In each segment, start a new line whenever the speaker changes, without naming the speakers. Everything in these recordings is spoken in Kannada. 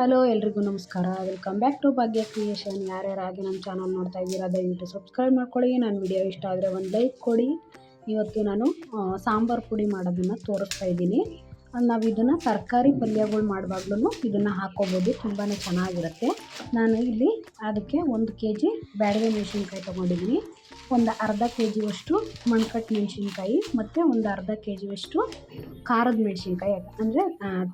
ಹಲೋ ಎಲ್ರಿಗೂ ನಮಸ್ಕಾರ. Welcome back to Bhagya creation ಯಾರ್ಯಾರಾಗಿ ನಮ್ಮ ಚಾನಲ್ ನೋಡ್ತಾ ಇದ್ದೀರಾ, ದಯವಿಟ್ಟು ಸಬ್ಸ್ಕ್ರೈಬ್ ಮಾಡ್ಕೊಳ್ಳಿ. ನನ್ನ ವಿಡಿಯೋ ಇಷ್ಟ ಆದರೆ ಒಂದು ಲೈಕ್ ಕೊಡಿ. ಇವತ್ತು ನಾನು ಸಾಂಬಾರು ಪುಡಿ ಮಾಡೋದನ್ನು ತೋರಿಸ್ತಾ ಇದ್ದೀನಿ. ನಾವು ಇದನ್ನು ತರಕಾರಿ ಪಲ್ಯಗಳು ಮಾಡುವಾಗ್ಲೂ ಇದನ್ನು ಹಾಕ್ಕೋಬೋದು ತುಂಬಾ ಚೆನ್ನಾಗಿರುತ್ತೆ. ನಾನು ಇಲ್ಲಿ ಅದಕ್ಕೆ ಒಂದು ಕೆ ಜಿ ಬ್ಯಾಡಗೆ ಮೆಣಸಿನ್ಕಾಯಿ ತೊಗೊಂಡಿದ್ದೀನಿ. ಒಂದು ಅರ್ಧ ಕೆ ಜಿಯಷ್ಟು ಮಣ್ಕಟ್ಟು ಮೆಣಸಿನ್ಕಾಯಿ ಮತ್ತು ಒಂದು ಅರ್ಧ ಕೆ ಜಿಯಷ್ಟು ಖಾರದ ಮೆಣಸಿನ್ಕಾಯಿ ಅಂದರೆ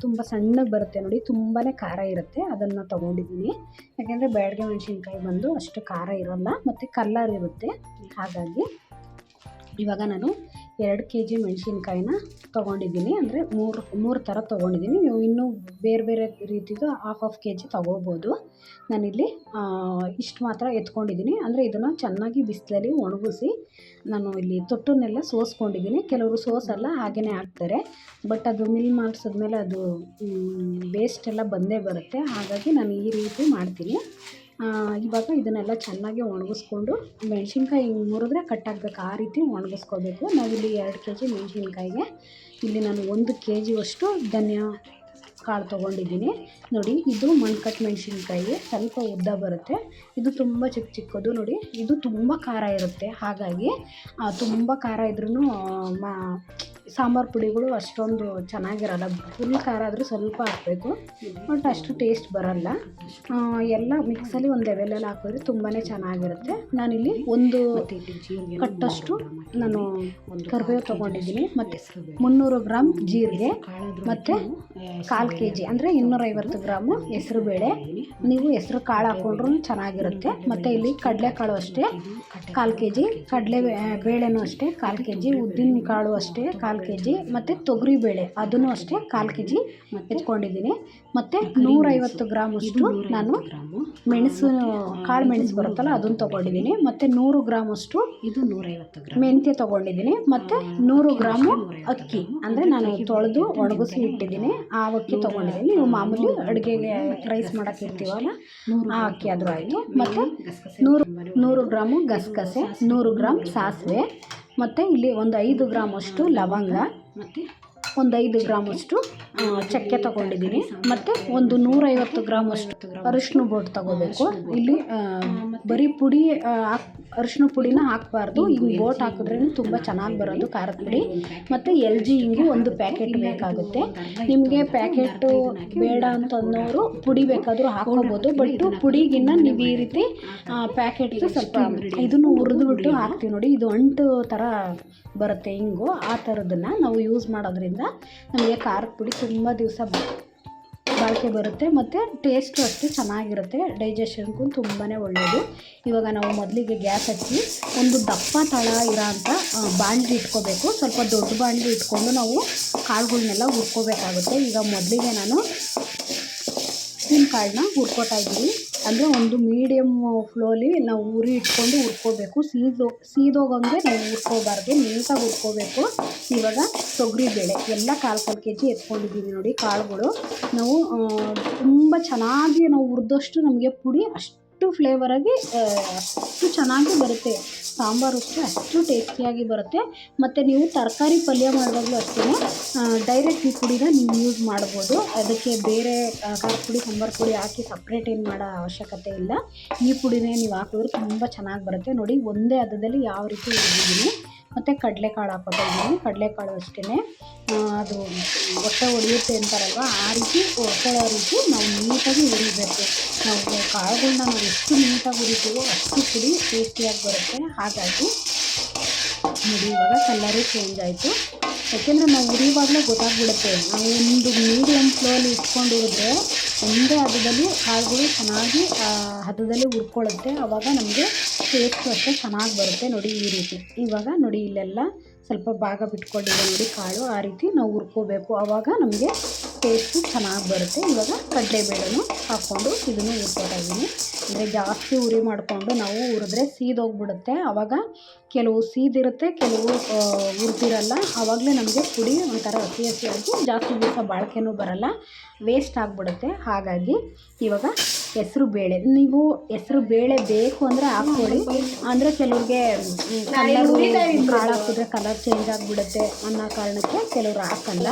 ತುಂಬ ಸಣ್ಣಗೆ ಬರುತ್ತೆ ನೋಡಿ ತುಂಬಾ ಖಾರ ಇರುತ್ತೆ, ಅದನ್ನು ತೊಗೊಂಡಿದ್ದೀನಿ. ಯಾಕೆಂದರೆ ಬೇಡಿಗೆ ಮೆಣಸಿನ್ಕಾಯಿ ಬಂದು ಅಷ್ಟು ಖಾರ ಇರೋಲ್ಲ, ಮತ್ತು ಕಲ್ಲರ್ ಇರುತ್ತೆ. ಹಾಗಾಗಿ ಇವಾಗ ನಾನು ಎರಡು ಕೆ ಜಿ ಮೆಣಸಿನ್ಕಾಯಿನ ತೊಗೊಂಡಿದ್ದೀನಿ. ಅಂದರೆ ಮೂರು ಮೂರು ಥರ ತೊಗೊಂಡಿದ್ದೀನಿ. ನೀವು ಇನ್ನೂ ಬೇರೆ ಬೇರೆ ರೀತಿದು ಹಾಫ್ ಆಫ್ ಕೆ ಜಿ ತೊಗೋಬೋದು. ನಾನಿಲ್ಲಿ ಇಷ್ಟು ಮಾತ್ರ ಎತ್ಕೊಂಡಿದ್ದೀನಿ. ಅಂದರೆ ಇದನ್ನು ಚೆನ್ನಾಗಿ ಬಿಸಿಲಲ್ಲಿ ಒಣಗಿಸಿ ನಾನು ಇಲ್ಲಿ ತೊಟ್ಟನ್ನೆಲ್ಲ ಸೋಸ್ಕೊಂಡಿದ್ದೀನಿ. ಕೆಲವರು ಸೋಸಲ್ಲ ಹಾಗೆಯೇ ಹಾಕ್ತಾರೆ. ಬಟ್ ಅದು ಮಿಲ್ ಮಾಡಿಸಿದ್ಮೇಲೆ ಅದು ವೇಸ್ಟ್ ಎಲ್ಲ ಬಂದೇ ಬರುತ್ತೆ. ಹಾಗಾಗಿ ನಾನು ಈ ರೀತಿ ಮಾಡ್ತೀನಿ. ಇವಾಗ ಇದನ್ನೆಲ್ಲ ಚೆನ್ನಾಗಿ ಒಣಗಿಸ್ಕೊಂಡು ಮೆಣಸಿನ್ಕಾಯಿ ಹಿಂಗೆ ಮುರಿದ್ರೆ ಆಗಬೇಕು. ಆ ರೀತಿ ಒಣಗಿಸ್ಕೋಬೇಕು. ನಾವಿಲ್ಲಿ ಎರಡು ಕೆ ಜಿ ಮೆಣಸಿನ್ಕಾಯಿಗೆ. ಇಲ್ಲಿ ನಾನು ಒಂದು ಕೆ ಜಿಯಷ್ಟು ಧನಿಯಾ ಕಾಳು ತೊಗೊಂಡಿದ್ದೀನಿ. ನೋಡಿ, ಇದು ಮಣ್ಕಟ್ಟು ಮೆಣಸಿನ್ಕಾಯಿ ಸ್ವಲ್ಪ ಉದ್ದ ಬರುತ್ತೆ. ಇದು ತುಂಬ ಚಿಕ್ಕ ಚಿಕ್ಕದು, ನೋಡಿ. ಇದು ತುಂಬ ಖಾರ ಇರುತ್ತೆ. ಹಾಗಾಗಿ ತುಂಬ ಖಾರ ಇದ್ರೂ ಮಾ, ಸಾಂಬಾರು ಪುಡಿಗಳು ಅಷ್ಟೊಂದು ಚೆನ್ನಾಗಿರಲ್ಲ. ಫುಲ್ ಖಾರ ಆದರೂ ಸ್ವಲ್ಪ ಹಾಕಬೇಕು. ಬಟ್ ಅಷ್ಟು ಟೇಸ್ಟ್ ಬರಲ್ಲ. ಎಲ್ಲ ಮಿಕ್ಸಲ್ಲಿ ಒಂದು ಲೆವೆಲಲ್ಲಿ ಹಾಕಿದ್ರೆ ತುಂಬಾ ಚೆನ್ನಾಗಿರುತ್ತೆ. ನಾನಿಲ್ಲಿ ಒಂದು ಕಟ್ಟಷ್ಟು ನಾನು ಕರಿಬೇವು ತೊಗೊಂಡಿದ್ದೀನಿ. ಮತ್ತು ಮುನ್ನೂರು ಗ್ರಾಮ್ ಜೀರಿಗೆ, ಮತ್ತು ಕಾಲು ಕೆ ಜಿ ಅಂದರೆ ಇನ್ನೂರೈವತ್ತು ಗ್ರಾಮು ಹೆಸರುಬೇಳೆ ನೀವು ಹೆಸರು ಕಾಳು ಹಾಕ್ಕೊಂಡ್ರೂ ಚೆನ್ನಾಗಿರುತ್ತೆ. ಮತ್ತು ಇಲ್ಲಿ ಕಡಲೆಕಾಳು ಅಷ್ಟೇ ಕಾಲು ಕೆ ಜಿ ಕಡಲೆ ಬೇಳೆನೂ ಅಷ್ಟೇ ಕಾಲು ಕೆ ಜಿ ಉದ್ದಿನ ಕಾಳು ಅಷ್ಟೇ ಕಾಲು ಕೆ ಜಿ ಮತ್ತು ತೊಗರಿ ಬೇಳೆ ಅದನ್ನು ಅಷ್ಟೇ ಕಾಲು ಕೆ ಜಿ ಎತ್ಕೊಂಡಿದ್ದೀನಿ. ಮತ್ತು ನೂರೈವತ್ತು ಗ್ರಾಮಷ್ಟು ನಾನು ಮೆಣಸು ಕಾಳು ಮೆಣಸು ಬರುತ್ತಲ್ಲ ಅದನ್ನು ತೊಗೊಂಡಿದ್ದೀನಿ. ಮತ್ತು ನೂರು ಗ್ರಾಮಷ್ಟು
ಇದು ನೂರೈವತ್ತು ಗ್ರಾಮ್.
ಮೆಂತ್ಯ ತೊಗೊಂಡಿದ್ದೀನಿ. ಮತ್ತು ನೂರು ಗ್ರಾಮು ಅಕ್ಕಿ ಅಂದರೆ ನಾನು ತೊಳೆದು ಒಣಗಿಸಿ ಇಟ್ಟಿದ್ದೀನಿ. ಆ ಅಕ್ಕಿ ತೊಗೊಂಡಿದ್ದೀನಿ. ನೀವು ಮಾಮೂಲಿ ಅಡುಗೆಗೆ ರೈಸ್ ಮಾಡೋಕೆ ಇರ್ತೀವಲ್ಲ ಆ ಅಕ್ಕಿ ಆದರೂ ಆಯಿತು. ಮತ್ತು ನೂರು ನೂರು ಗ್ರಾಮು ಗಸಗಸೆ ನೂರು ಗ್ರಾಮ್ ಸಾಸಿವೆ ಮತ್ತು ಇಲ್ಲಿ ಒಂದು ಐದು ಗ್ರಾಮಷ್ಟು ಲವಂಗ
ಮತ್ತು
ಒಂದು ಐದು ಗ್ರಾಮಷ್ಟು ಚಕ್ಕೆ ತಗೊಂಡಿದ್ದೀನಿ. ಮತ್ತು ಒಂದು ನೂರೈವತ್ತು ಗ್ರಾಮ್ ಅಷ್ಟು ಅರಿಶಿನ ಬೋಟ್ ತೊಗೋಬೇಕು. ಇಲ್ಲಿ ಬರೀ ಪುಡಿ ಅರಿಶಿನ ಪುಡಿನ ಹಾಕಬಾರ್ದು. ಹಿಂಗೆ ಬೋಟ್ ಹಾಕಿದ್ರೇ ತುಂಬ ಚೆನ್ನಾಗಿ ಬರೋದು ಖಾರದ ಪುಡಿ. ಮತ್ತು ಎಲ್ ಜಿ ಹಿಂಗು ಒಂದು ಪ್ಯಾಕೆಟ್ ಬೇಕಾಗುತ್ತೆ. ನಿಮಗೆ ಪ್ಯಾಕೆಟು ಬೇಡ ಅಂತಂದವರು ಪುಡಿ ಬೇಕಾದರೂ ಹಾಕೋಬೋದು ಬಟ್ ಪುಡಿಗಿನ್ನ ನೀವು ಈ ರೀತಿ ಪ್ಯಾಕೆಟ್ಗೆ ಸ್ವಲ್ಪ ಇದನ್ನು ಹುರಿದ್ಬಿಟ್ಟು ಹಾಕ್ತೀವಿ ನೋಡಿ. ಇದು ಅಂಟು ಥರ ಬರುತ್ತೆ ಹಿಂಗು ಆ ಥರದನ್ನು ನಾವು ಯೂಸ್ ಮಾಡೋದ್ರಿಂದ ನಮಗೆ ಖಾರದ ಪುಡಿ ತುಂಬ ದಿವಸ ಬಾಳಿಕೆ ಬರುತ್ತೆ ಮತ್ತು ಟೇಸ್ಟು ಅಷ್ಟೇ ಚೆನ್ನಾಗಿರುತ್ತೆ. ಡೈಜೆಷನ್ಗೂ ತುಂಬಾ ಒಳ್ಳೆಯದು ಇವಾಗ ನಾವು ಮೊದಲಿಗೆ ಗ್ಯಾಸ್ ಹಚ್ಚಿ ಒಂದು ದಪ್ಪ ತಳ ಇರೋ ಅಂಥ ಬಾಣಲಿ ಇಟ್ಕೋಬೇಕು. ಸ್ವಲ್ಪ ದೊಡ್ಡ ಬಾಣಲಿ ಇಟ್ಕೊಂಡು ನಾವು ಕಾಳುಗಳನ್ನೆಲ್ಲ ಹುರ್ಕೋಬೇಕಾಗುತ್ತೆ. ಈಗ ಮೊದಲಿಗೆ ನಾನು ಉಪ್ಪಿನ ಕಾಳನ್ನ ಹುರ್ಕೋತಾ ಇದ್ದೀನಿ. ಅಂದರೆ ಒಂದು ಮೀಡಿಯಮ್ ಫ್ಲೋಲಿ ನಾವು ಉರಿ ಇಟ್ಕೊಂಡು ಹುರ್ಕೋಬೇಕು. ಸೀದೋ ಸೀದೋಗಂಗೆ ನಾವು ಹುರ್ಕೋಬಾರ್ದು, ನೀಟಾಗಿ ಹುರ್ಕೋಬೇಕು. ಇವಾಗ ತೊಗರಿಬೇಳೆ, ಎಲ್ಲ ಕಾಲು ಕಾಲು ಕೆ ಜಿ ಎತ್ಕೊಂಡಿದ್ದೀವಿ ನೋಡಿ ಕಾಳುಗಳು. ನಾವು ತುಂಬ ಚೆನ್ನಾಗಿ ನಾವು ಹುರಿದಷ್ಟು ನಮಗೆ ಪುಡಿ ಅಷ್ಟು ಫ್ಲೇವರಾಗಿ ಅಷ್ಟು ಚೆನ್ನಾಗಿ ಬರುತ್ತೆ. ಸಾಂಬಾರು ಅಷ್ಟೇ ಅಷ್ಟು ಟೇಸ್ಟಿಯಾಗಿ ಬರುತ್ತೆ. ಮತ್ತು ನೀವು ತರಕಾರಿ ಪಲ್ಯ ಮಾಡುವಾಗಲೂ ಅಷ್ಟೇ ಡೈರೆಕ್ಟ್ ಈ ಪುಡಿನ ನೀವು ಯೂಸ್ ಮಾಡ್ಬೋದು. ಅದಕ್ಕೆ ಬೇರೆ ಖಾರ ಪುಡಿ, ಸಾಂಬಾರು ಪುಡಿ ಹಾಕಿ ಸಪ್ರೇಟ್ ಏನು ಮಾಡೋ ಅವಶ್ಯಕತೆ ಇಲ್ಲ. ಈ ಪುಡಿನೇ ನೀವು ಹಾಕಿದ್ರೆ ತುಂಬ ಚೆನ್ನಾಗಿ ಬರುತ್ತೆ. ನೋಡಿ, ಒಂದೇ ಹದದಲ್ಲಿ ಯಾವ ರೀತಿ ಹುರಿದಿದ್ದೀನಿ ಮತ್ತು ಕಡಲೆಕಾಳು ಹಾಕೋತಾ ಇದ್ದೀನಿ ಕಡಲೆಕಾಳು ಅಷ್ಟೇ ಅದು ಹೊಟ್ಟೆ ಒಡೆಯುತ್ತೆ ಅಂತಾರಲ್ವ? ಆ ರೀತಿ ಹೊಟ್ಟೆ ರೀತಿ ನಾವು ನೀಟಾಗಿ ಹುರಿಬೇಕು. ನಾವು ಕಾಳುಗಳನ್ನ ನಾವು ಎಷ್ಟು ನೀಟಾಗಿ ಹುರಿತೀವೋ ಅಷ್ಟು ಪುಡಿ ಟೇಸ್ಟಿಯಾಗಿ ಬರುತ್ತೆ. ಹಾಗಾಗಿ ನೋಡಿ, ಇವಾಗ ಕಲರೇ ಚೇಂಜ್ ಆಯಿತು. ಯಾಕೆಂದರೆ ನಾವು ಉರಿಯುವಾಗಲೇ ಗೊತ್ತಾಗ್ಬಿಡುತ್ತೆ. ನಾವು ಒಂದು ಮೀಡಿಯಮ್ ಫ್ಲೋಲಿ ಇಟ್ಕೊಂಡು ಹುರಿದ್ರೆ ಒಂದೇ ಹದದಲ್ಲಿ ಕಾಳುಗಳು ಚೆನ್ನಾಗಿ ಹದದಲ್ಲಿ ಹುರ್ಕೊಳ್ಳುತ್ತೆ. ಆವಾಗ ನಮಗೆ ಟೇಸ್ಟು ಅಷ್ಟೇ ಚೆನ್ನಾಗಿ ಬರುತ್ತೆ ನೋಡಿ ಈ ರೀತಿ. ಇವಾಗ ನೋಡಿ ಇಲ್ಲೆಲ್ಲ ಸ್ವಲ್ಪ ಭಾಗ ಬಿಟ್ಕೊಂಡಿದೆ ನೋಡಿ ಕಾಳು. ಆ ರೀತಿ ನಾವು ಹುರ್ಕೋಬೇಕು. ಆವಾಗ ನಮಗೆ ಟೇಸ್ಟು ಚೆನ್ನಾಗಿ ಬರುತ್ತೆ. ಇವಾಗ ಕಡಲೆಬೇಳೆನೂ ಹಾಕ್ಕೊಂಡು ಇದನ್ನು ಹುರ್ಕೊತಾ ಇದ್ದೀನಿ. ಅಂದರೆ ಜಾಸ್ತಿ ಉರಿ ಮಾಡಿಕೊಂಡು ನಾವು ಹುರಿದ್ರೆ ಸೀದೋಗ್ಬಿಡುತ್ತೆ ಆವಾಗ ಕೆಲವು ಸೀದಿರುತ್ತೆ ಕೆಲವು ಹುರಿದಿರಲ್ಲ. ಆವಾಗಲೇ ನಮಗೆ ಪುಡಿ ಒಂಥರ ಹಸಿ ಹಸಿಯಾಗಿ ಜಾಸ್ತಿ ದಿವಸ ಬಾಳಿಕೆನೂ ಬರಲ್ಲ. ವೇಸ್ಟ್ ಆಗಿಬಿಡುತ್ತೆ. ಹಾಗಾಗಿ ಇವಾಗ ಹೆಸರು ಬೇಳೆ. ನೀವು ಹೆಸರು ಬೇಳೆ ಬೇಕು ಅಂದರೆ ಹಾಕ್ಕೊಳ್ಳಿ ಅಂದರೆ ಕೆಲವ್ರಿಗೆ ಕಲರ್ ಕಾಳು ಹಾಕಿದ್ರೆ ಕಲರ್ ಚೇಂಜ್ ಆಗಿಬಿಡುತ್ತೆ ಅನ್ನೋ ಕಾರಣಕ್ಕೆ ಕೆಲವ್ರು ಹಾಕಲ್ಲ.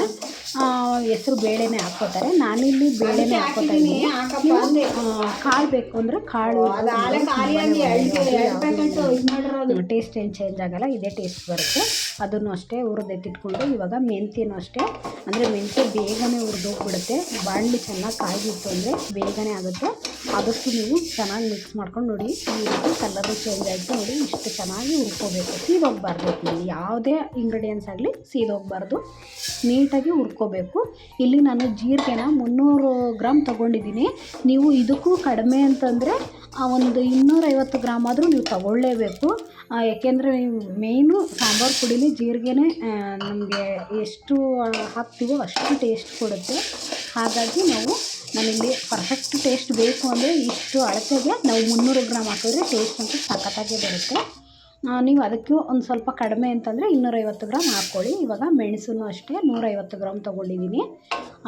ಹೆಸರು ಬೇಳೆನೇ ಹಾಕ್ಕೋತಾರೆ. ನಾನಿಲ್ಲಿ ಬೇಳೆನೇ ಹಾಕ್ಕೋತಾ ಇದ್ದೀನಿ. ನೀವು ಕಾಳು ಬೇಕು ಅಂದರೆ ಕಾಳು ಟೇಸ್ಟ್ ಏನು ಚೇಂಜ್ ಆಗಲ್ಲ ಇದೇ ಟೇಸ್ಟ್ ಬರುತ್ತೆ. ಅದನ್ನು ಅಷ್ಟೇ ಹುರಿದೆತ್ತಿಟ್ಕೊಂಡು ಇವಾಗ ಮೆಂತ್ಯನೂ ಅಷ್ಟೇ. ಅಂದರೆ ಮೆಂತ್ಯ ಬೇಗನೆ ಹುರಿದೋಗ್ಬಿಡುತ್ತೆ ಬಾಣಲಿ ಚೆನ್ನಾಗಿ ಕಾಯ್ದಿತ್ತು ಅಂದರೆ ಬೇಗನೆ ಆಗುತ್ತೆ. ಅದಕ್ಕೆ ನೀವು ಚೆನ್ನಾಗಿ ಮಿಕ್ಸ್ ಮಾಡ್ಕೊಂಡು ನೋಡಿ ಈ ರೀತಿ ಕಲರು ಚೇಂಜ್ ಆಯಿತು ನೋಡಿ ಇಷ್ಟು ಚೆನ್ನಾಗಿ ಹುರ್ಕೋಬೇಕು. ಸೀದೋಗ್ಬಾರ್ದು. ನೀವು ಯಾವುದೇ ಇಂಗ್ರೀಡಿಯೆಂಟ್ಸ್ ಆಗಲಿ ಸೀದೋಗ್ಬಾರ್ದು. ನೀಟಾಗಿ ಹುರ್ಕೋಬೇಕು. ಇಲ್ಲಿ ನಾನು ಜೀರಿಗೆನ ಮುನ್ನೂರು ಗ್ರಾಮ್ ತೊಗೊಂಡಿದ್ದೀನಿ. ನೀವು ಇದಕ್ಕೂ ಕಡಿಮೆ ಅಂತಂದರೆ ಒಂದು ಇನ್ನೂರೈವತ್ತು ಗ್ರಾಮ್ ಆದರೂ ನೀವು ತಗೊಳ್ಳೇಬೇಕು. ಯಾಕೆಂದರೆ ನೀವು ಮೇಯ್ನು ಸಾಂಬಾರು ಪುಡಿಲಿ ಜೀರಿಗೆನೇ ನಮಗೆ ಎಷ್ಟು ಹಾಕ್ತೀವೋ ಅಷ್ಟು ಟೇಸ್ಟ್ ಕೊಡುತ್ತೆ. ಹಾಗಾಗಿ ನಾವು ನಮಗೆ ಪರ್ಫೆಕ್ಟ್ ಟೇಸ್ಟ್ ಬೇಕು ಅಂದರೆ ಇಷ್ಟು ಅಳತೆಗೆ ನಾವು ಮುನ್ನೂರು ಗ್ರಾಮ್ ಹಾಕಿದ್ರೆ ಟೇಸ್ಟ್ ಅಂತ ಸಖತ್ತಾಗೇ ಬರುತ್ತೆ. ನೀವು ಅದಕ್ಕೂ ಒಂದು ಸ್ವಲ್ಪ ಕಡಿಮೆ ಅಂತಂದರೆ ಇನ್ನೂರೈವತ್ತು ಗ್ರಾಮ್ ಹಾಕ್ಕೊಳ್ಳಿ. ಇವಾಗ ಮೆಣಸನ್ನು ಅಷ್ಟೇ ನೂರೈವತ್ತು ಗ್ರಾಮ್ ತೊಗೊಂಡಿದ್ದೀನಿ.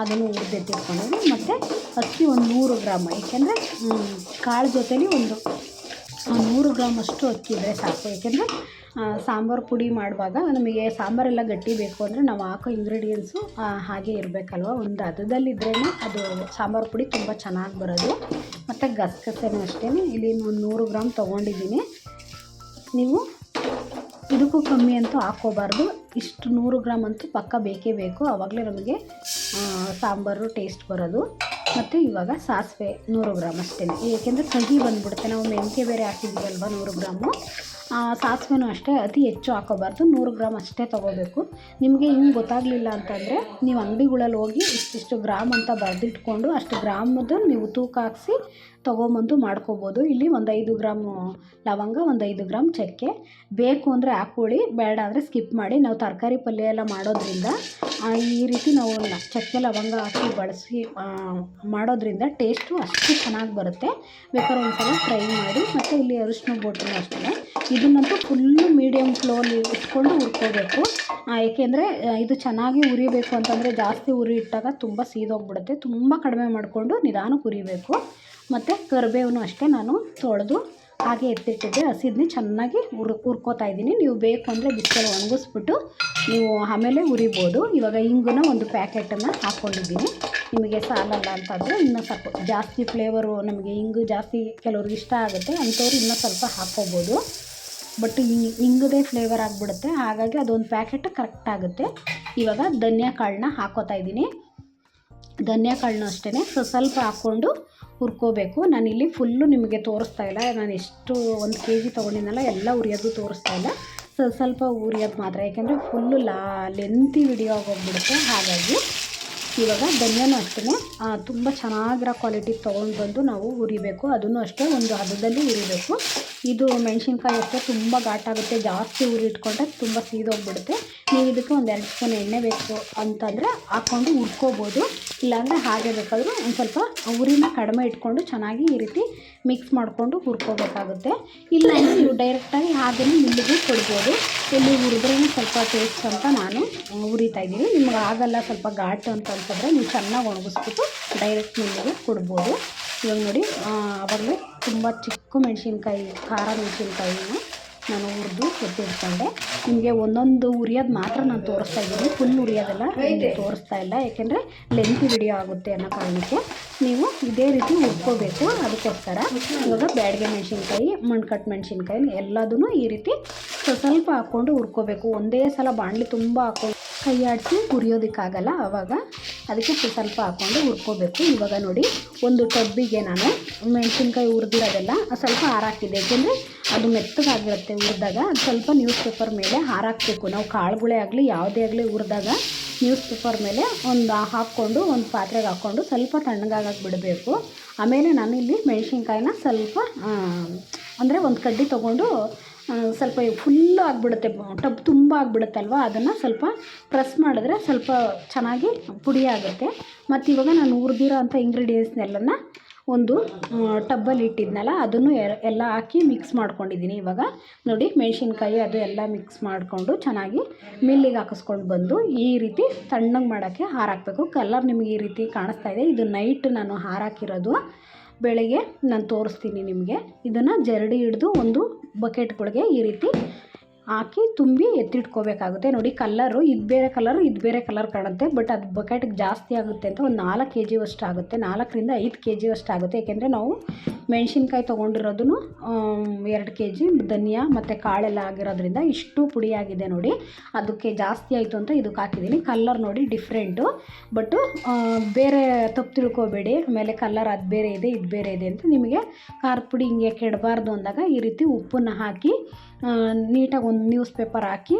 ಅದನ್ನು ಹುರಿದೆತ್ತಿಟ್ಕೊಂಡಿದ್ದೀನಿ ಮತ್ತು ಅಕ್ಕಿ ಒಂದು ನೂರು ಗ್ರಾಮ್. ಏಕೆಂದರೆ ಕಾಳು ಜೊತೆಲಿ ಒಂದು ನೂರು ಗ್ರಾಮ್ ಅಷ್ಟು ಅಕ್ಕಿ ಇದ್ದರೆ ಸಾಕು. ಏಕೆಂದರೆ ಸಾಂಬಾರು ಪುಡಿ ಮಾಡುವಾಗ ನಮಗೆ ಸಾಂಬಾರೆಲ್ಲ ಗಟ್ಟಿ ಬೇಕು ಅಂದರೆ ನಾವು ಹಾಕೋ ಇಂಗ್ರೀಡಿಯೆಂಟ್ಸು ಹಾಗೆ ಇರಬೇಕಲ್ವ? ಒಂದು ಹದದಲ್ಲಿದ್ರೇ ಅದು ಸಾಂಬಾರು ಪುಡಿ ತುಂಬ ಚೆನ್ನಾಗಿ ಬರೋದು. ಮತ್ತು ಗಸಗಸೆನೂ ಅಷ್ಟೇ ಇಲ್ಲಿ ಒಂದು ನೂರು ಗ್ರಾಮ್ ತೊಗೊಂಡಿದ್ದೀನಿ. ನೀವು ಇದಕ್ಕೂ ಕಮ್ಮಿ ಅಂತೂ ಹಾಕ್ಕೋಬಾರ್ದು. ಇಷ್ಟು ನೂರು ಗ್ರಾಮ್ ಅಂತೂ ಪಕ್ಕ ಬೇಕೇ ಬೇಕು. ಆವಾಗಲೇ ನಮಗೆ ಸಾಂಬಾರು ಟೇಸ್ಟ್ ಬರೋದು. ಮತ್ತು ಇವಾಗ ಸಾಸಿವೆ ನೂರು ಗ್ರಾಮ್ ಅಷ್ಟೇ ಏಕೆಂದರೆ ಕಹಿ ಬಂದುಬಿಡುತ್ತೆ. ನಾವು ಮೆಂತ್ಯ ಬೇರೆ ಹಾಕಿದ್ದೀವಲ್ವ ನೂರು ಗ್ರಾಮು? ಸಾಸಿವೆನೂ ಅಷ್ಟೇ ಅತಿ ಹೆಚ್ಚು ಹಾಕೋಬಾರ್ದು. ನೂರು ಗ್ರಾಮ್ ಅಷ್ಟೇ ತೊಗೋಬೇಕು. ನಿಮಗೆ ಹಿಂಗೆ ಗೊತ್ತಾಗಲಿಲ್ಲ ಅಂತಂದರೆ ನೀವು ಅಂಗಡಿಗಳಲ್ಲಿ ಹೋಗಿ ಇಷ್ಟಿಷ್ಟು ಗ್ರಾಮ್ ಅಂತ ಬರೆದಿಟ್ಕೊಂಡು ಅಷ್ಟು ಗ್ರಾಮದ್ದು ನೀವು ತೂಕ ಹಾಕ್ಸಿ ತೊಗೊಂಬಂದು ಮಾಡ್ಕೋಬೋದು. ಇಲ್ಲಿ ಒಂದು ಐದು ಗ್ರಾಮು ಲವಂಗ, ಒಂದು ಐದು ಗ್ರಾಮ್ ಚಕ್ಕೆ. ಬೇಕು ಅಂದರೆ ಹಾಕ್ಕೊಳ್ಳಿ, ಬೇಡ ಅಂದರೆ ಸ್ಕಿಪ್ ಮಾಡಿ. ನಾವು ತರಕಾರಿ ಪಲ್ಯ ಎಲ್ಲ ಮಾಡೋದ್ರಿಂದ ಈ ರೀತಿ ನಾವು ಚಕ್ಕೆ, ಲವಂಗ ಹಾಕಿ ಬಳಸಿ ಮಾಡೋದ್ರಿಂದ ಟೇಸ್ಟು ಅಷ್ಟು ಚೆನ್ನಾಗಿ ಬರುತ್ತೆ. ಬೇಕಾದ್ರೆ ಒಂದು ಸಲ ಫ್ರೈ ಮಾಡಿ. ಮತ್ತು ಇಲ್ಲಿ ಅರಿಶಿನ ಬೋಟನ್ನು ಅಷ್ಟೇ. ಇದನ್ನಂತೂ ಫುಲ್ಲು ಮೀಡಿಯಮ್ ಫ್ಲೋಲಿ ಇಟ್ಕೊಂಡು ಹುರ್ಕೋಬೇಕು. ಏಕೆಂದರೆ ಇದು ಚೆನ್ನಾಗಿ ಉರಿಬೇಕು ಅಂತಂದರೆ ಜಾಸ್ತಿ ಉರಿ ಇಟ್ಟಾಗ ತುಂಬ ಸೀದೋಗ್ಬಿಡುತ್ತೆ. ತುಂಬ ಕಡಿಮೆ ಮಾಡಿಕೊಂಡು ನಿಧಾನಕ್ಕೆ ಉರಿಬೇಕು ಮತ್ತು ಕರಿಬೇವನ್ನು ಅಷ್ಟೇ ನಾನು ತೊಳೆದು ಹಾಗೆ ಎತ್ತಿಟ್ಟಿದ್ದೆ. ಹಸಿದ್ನಿ, ಚೆನ್ನಾಗಿ ಹುರ್, ಹುರ್ಕೋತಾ ಇದ್ದೀನಿ. ನೀವು ಬೇಕು ಅಂದರೆ ಬಿಸಿಲಲ್ಲಿ ಒಣಗಿಸ್ಬಿಟ್ಟು ನೀವು ಆಮೇಲೆ ಉರಿಬೋದು ಇವಾಗ ಇಂಗುನ ಒಂದು ಪ್ಯಾಕೆಟನ್ನು ಹಾಕ್ಕೊಂಡಿದ್ದೀನಿ ನಿಮಗೆ ಸಾಲಲ್ಲ ಅಂತಂದರೆ ಇನ್ನೂ ಸ್ವಲ್ಪ ಜಾಸ್ತಿ ಫ್ಲೇವರು ನಮಗೆ ಹಿಂಗು ಜಾಸ್ತಿ ಕೆಲವ್ರಿಗೆ ಇಷ್ಟ ಆಗುತ್ತೆ. ಅಂಥವ್ರು ಇನ್ನೂ ಸ್ವಲ್ಪ ಹಾಕ್ಕೋಬೋದು. ಬಟ್ ಹಿಂಗದೇ ಫ್ಲೇವರ್ ಆಗಿಬಿಡುತ್ತೆ. ಹಾಗಾಗಿ ಅದೊಂದು ಪ್ಯಾಕೆಟ್ ಕರೆಕ್ಟ್ ಆಗುತ್ತೆ. ಇವಾಗ ಧನಿಯಾ ಕಾಳನ್ನ ಹಾಕೋತಾ ಇದ್ದೀನಿ. ಧನಿಯಾ ಕಾಳನ್ನೂ ಅಷ್ಟೇ ಸೊ ಸ್ವಲ್ಪ ಹಾಕ್ಕೊಂಡು ಹುರ್ಕೋಬೇಕು. ನಾನಿಲ್ಲಿ ಫುಲ್ಲು ನಿಮಗೆ ತೋರಿಸ್ತಾ ಇಲ್ಲ. ನಾನು ಎಷ್ಟು ಒಂದು ಕೆ ಜಿ ತೊಗೊಂಡಿದ್ದೆನಲ್ಲ ಎಲ್ಲ ಉರಿಯೋದು ತೋರಿಸ್ತಾ ಇಲ್ಲ. ಸ್ವಲ್ಪ ಉರಿಯೋದು ಮಾತ್ರ. ಯಾಕೆಂದರೆ ಫುಲ್ಲು ಲಾ ಲೆಂತಿ ವಿಡಿಯೋ ಆಗೋಗ್ಬಿಡುತ್ತೆ ಹಾಗಾಗಿ ಇವಾಗ ಧನಿಯಾನು ಅಷ್ಟೇ ತುಂಬ ಚೆನ್ನಾಗಿರೋ ಕ್ವಾಲಿಟಿ ತೊಗೊಂಡು ಬಂದು ನಾವು ಹುರಿಬೇಕು. ಅದನ್ನು ಅಷ್ಟೇ ಒಂದು ಹದದಲ್ಲಿ ಹುರಿಬೇಕು. ಇದು ಮೆಣಸಿನ್ಕಾಯಿ ಅಷ್ಟೇ ತುಂಬ ಘಾಟಾಗುತ್ತೆ ಜಾಸ್ತಿ ಹುರಿ ಇಟ್ಕೊಂಡ್ರೆ ತುಂಬ ಸೀದೋಗ್ಬಿಡುತ್ತೆ. ನೀವು ಇದಕ್ಕೆ ಒಂದು ಎರಡು ಸ್ಪೂನ್ ಎಣ್ಣೆ ಬೇಕು ಅಂತಂದರೆ ಹಾಕ್ಕೊಂಡು ಹುರ್ಕೋಬೋದು. ಇಲ್ಲಾಂದರೆ ಹಾಗೆ ಬೇಕಾದರೂ ಒಂದು ಸ್ವಲ್ಪ ಉರಿನ ಕಡಿಮೆ ಇಟ್ಕೊಂಡು ಚೆನ್ನಾಗಿ ಈ ರೀತಿ ಮಿಕ್ಸ್ ಮಾಡಿಕೊಂಡು ಹುರ್ಕೋಬೇಕಾಗುತ್ತೆ. ಇಲ್ಲ ನೀವು ಡೈರೆಕ್ಟಾಗಿ ಹಾಗೇ ಮಿಲ್ಲಿಗೆ ಕೊಡ್ಬೋದು. ಇಲ್ಲಿ ಹುರಿದ್ರೇ ಸ್ವಲ್ಪ ಟೇಸ್ಟ್ ಅಂತ ನಾನು ಹುರಿತಾ ಇದ್ದೀನಿ. ನಿಮ್ಗೆ ಆಗಲ್ಲ ಸ್ವಲ್ಪ ಘಾಟು ಅಂತ ಅನ್ಸಿದ್ರೆ ನೀವು ಚೆನ್ನಾಗಿ ಒಣಗಿಸ್ಬಿಟ್ಟು ಡೈರೆಕ್ಟ್ ಮಿಲ್ಲಿಗೆ ಕೊಡ್ಬೋದು. ಇವಾಗ ನೋಡಿ ಅವಾಗಲೇ ತುಂಬ ಚಿಕ್ಕ ಮೆಣಸಿನ್ಕಾಯಿ, ಖಾರ ಮೆಣಸಿನ್ಕಾಯಿನ ನಾನು ಹುರಿದು ಎತ್ತಿಟ್ಕೊಂಡೆ ನಿಮಗೆ ಒಂದೊಂದು ಉರಿಯೋದು ಮಾತ್ರ ನಾನು ತೋರಿಸ್ತಾ ಇದ್ದೀನಿ. ಫುಲ್ ಉರಿಯೋದೆಲ್ಲ ತೋರಿಸ್ತಾ ಇಲ್ಲ. ಯಾಕೆಂದರೆ ಲೆಂತಿ ವಿಡಿಯೋ ಆಗುತ್ತೆ ಅನ್ನೋ ಕಾರಣಕ್ಕೆ ನೀವು ಇದೇ ರೀತಿ ಹುರ್ಕೋಬೇಕು ಅದಕ್ಕೋಸ್ಕರ. ಇವಾಗ ಬ್ಯಾಡಿಗೆ ಮೆಣಸಿನ್ಕಾಯಿ, ಮಣ್ಕಟ್ ಮೆಣಸಿನ್ಕಾಯಿ ಎಲ್ಲದೂ ಈ ರೀತಿ ಸ್ವಲ್ಪ ಹಾಕ್ಕೊಂಡು ಹುರ್ಕೋಬೇಕು. ಒಂದೇ ಸಲ ಬಾಣಲಿ ತುಂಬ ಹಾಕೊಂಡು ಕೈ ಆಡಿಸಿ ಹುರಿಯೋದಕ್ಕಾಗಲ್ಲ. ಆವಾಗ ಅದಕ್ಕೆ ಸ್ವಲ್ಪ ಹಾಕ್ಕೊಂಡು ಹುರ್ಕೋಬೇಕು. ಇವಾಗ ನೋಡಿ ಒಂದು ಟಬ್ಬಿಗೆ ನಾನು ಮೆಣಸಿನ್ಕಾಯಿ ಹುರಿದಿರೋದೆಲ್ಲ ಸ್ವಲ್ಪ ಹಾರಾಕಿದೆ. ಏಕೆಂದರೆ ಅದು ಮೆತ್ತಗಾಗಿರುತ್ತೆ ಹುರಿದಾಗ. ಅದು ಸ್ವಲ್ಪ ನ್ಯೂಸ್ ಪೇಪರ್ ಮೇಲೆ ಹಾರಾಕಬೇಕು. ನಾವು ಕಾಳುಗಳೇ ಆಗಲಿ, ಯಾವುದೇ ಆಗಲಿ ಹುರಿದಾಗ ನ್ಯೂಸ್ ಪೇಪರ್ ಮೇಲೆ ಒಂದು ಹಾಕ್ಕೊಂಡು, ಒಂದು ಪಾತ್ರೆಗೆ ಹಾಕ್ಕೊಂಡು ಸ್ವಲ್ಪ ತಣ್ಣಗಾಗಕ್ಕೆ ಬಿಡಬೇಕು. ಆಮೇಲೆ ನಾನು ಇಲ್ಲಿ ಮೆಣಸಿನ್ಕಾಯಿನ ಸ್ವಲ್ಪ ಅಂದರೆ ಒಂದು ಕಡ್ಡಿ ತೊಗೊಂಡು ಸ್ವಲ್ಪ ಫುಲ್ಲು ಆಗಿಬಿಡುತ್ತೆ ಟಬ್ ತುಂಬ ಆಗಿಬಿಡುತ್ತಲ್ವ? ಅದನ್ನು ಸ್ವಲ್ಪ ಪ್ರೆಸ್ ಮಾಡಿದ್ರೆ ಸ್ವಲ್ಪ ಚೆನ್ನಾಗಿ ಪುಡಿ ಆಗುತ್ತೆ. ಮತ್ತು ಇವಾಗ ನಾನು ಹುರಿದಿರೋ ಅಂಥ ಇಂಗ್ರೀಡಿಯೆಂಟ್ಸ್ನೆಲ್ಲನ ಒಂದು ಟಬ್ಬಲ್ಲಿ ಇಟ್ಟಿದ್ನಲ್ಲ, ಅದನ್ನು ಎಲ್ಲ ಹಾಕಿ ಮಿಕ್ಸ್ ಮಾಡ್ಕೊಂಡಿದ್ದೀನಿ ಇವಾಗ. ನೋಡಿ, ಮೆಣಸಿನ್ಕಾಯಿ ಅದು ಎಲ್ಲ ಮಿಕ್ಸ್ ಮಾಡಿಕೊಂಡು ಚೆನ್ನಾಗಿ ಮಿಲ್ಲಿಗೆ ಹಾಕಿಸ್ಕೊಂಡು ಬಂದು ಈ ರೀತಿ ತಣ್ಣಗೆ ಮಾಡೋಕ್ಕೆ ಹಾರಾಕಬೇಕು ಕಲರ್ ನಿಮಗೆ ಈ ರೀತಿ ಕಾಣಿಸ್ತಾ ಇದೆ. ಇದು ನೈಟ್ ನಾನು ಹಾರಾಕಿರೋದು ಬೆಳಗ್ಗೆ ನಾನು ತೋರಿಸ್ತೀನಿ ನಿಮಗೆ. ಇದನ್ನು ಜರಡಿ ಹಿಡಿದು ಒಂದು ಬಕೆಟ್ಗಳಿಗೆ ಈ ರೀತಿ ಹಾಕಿ ತುಂಬಿ ಎತ್ತಿಟ್ಕೋಬೇಕಾಗುತ್ತೆ. ನೋಡಿ ಕಲ್ಲರು ಇದು ಬೇರೆ ಕಲರು, ಇದು ಬೇರೆ ಕಲರ್ ಕಾಣುತ್ತೆ. ಬಟ್ ಅದು ಬಕೆಟ್ಗೆ ಜಾಸ್ತಿ ಆಗುತ್ತೆ ಅಂತ ಒಂದು ನಾಲ್ಕು ಕೆ ಜಿ ಆಗುತ್ತೆ. ನಾಲ್ಕರಿಂದ ಐದು ಕೆ ಜಿ ಆಗುತ್ತೆ. ಏಕೆಂದರೆ ನಾವು ಮೆಣಸಿನ್ಕಾಯಿ ತೊಗೊಂಡಿರೋದು ಎರಡು ಕೆ ಜಿ ಧನಿಯಾ ಮತ್ತು ಕಾಳೆಲ್ಲ ಆಗಿರೋದ್ರಿಂದ ಇಷ್ಟು ಪುಡಿಯಾಗಿದೆ ನೋಡಿ. ಅದಕ್ಕೆ ಜಾಸ್ತಿ ಆಯಿತು ಅಂತ ಇದಕ್ಕೆ ಹಾಕಿದ್ದೀನಿ. ಕಲ್ಲರ್ ನೋಡಿ ಡಿಫ್ರೆಂಟು ಬಟ್ಟು ಬೇರೆ ತಪ್ಪು ತಿಳ್ಕೊಬೇಡಿ. ಆಮೇಲೆ ಕಲ್ಲರ್ ಅದು ಬೇರೆ ಇದೆ, ಇದು ಬೇರೆ ಇದೆ ಅಂತ ನಿಮಗೆ ಖಾರದ ಪುಡಿ ಹಿಂಗೆ ಕೆಡಬಾರ್ದು ಅಂದಾಗ ಈ ರೀತಿ ಉಪ್ಪನ್ನು ಹಾಕಿ ನೀಟಾಗಿ ಒಂದು ನ್ಯೂಸ್ ಪೇಪರ್ ಹಾಕಿ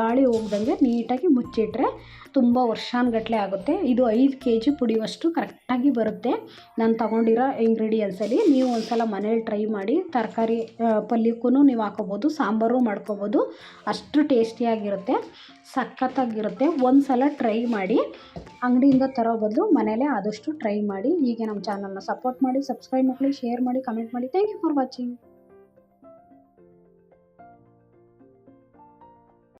ಗಾಳಿ ಹೋಗ್ದಂಗೆ ನೀಟಾಗಿ ಮುಚ್ಚಿಟ್ರೆ ತುಂಬ ವರ್ಷಾನುಗಟ್ಲೆ ಆಗುತ್ತೆ. ಇದು ಐದು ಕೆ ಜಿ ಪುಡಿಯುವಷ್ಟು ಕರೆಕ್ಟಾಗಿ ಬರುತ್ತೆ. ನಾನು ತಗೊಂಡಿರೋ ಇಂಗ್ರೀಡಿಯೆಂಟ್ಸಲ್ಲಿ ನೀವು ಒಂದು ಸಲ ಮನೇಲಿ ಟ್ರೈ ಮಾಡಿ, ತರಕಾರಿ ಪಲ್ಯಕ್ಕೂ ನೀವು ಹಾಕೋಬೋದು, ಸಾಂಬಾರು ಮಾಡ್ಕೋಬೋದು. ಅಷ್ಟು ಟೇಸ್ಟಿಯಾಗಿರುತ್ತೆ, ಸಖತ್ತಾಗಿರುತ್ತೆ. ಒಂದು ಸಲ ಟ್ರೈ ಮಾಡಿ, ಅಂಗಡಿಯಿಂದ ತರೋ ಬದಲು ಮನೇಲೇ ಆದಷ್ಟು ಟ್ರೈ ಮಾಡಿ. ಹೀಗೆ ನಮ್ಮ ಚಾನಲ್ನ ಸಪೋರ್ಟ್ ಮಾಡಿ ಸಬ್ಸ್ಕ್ರೈಬ್ ಮಾಡಿ ಶೇರ್ ಮಾಡಿ ಕಮೆಂಟ್ ಮಾಡಿ. Thank you for watching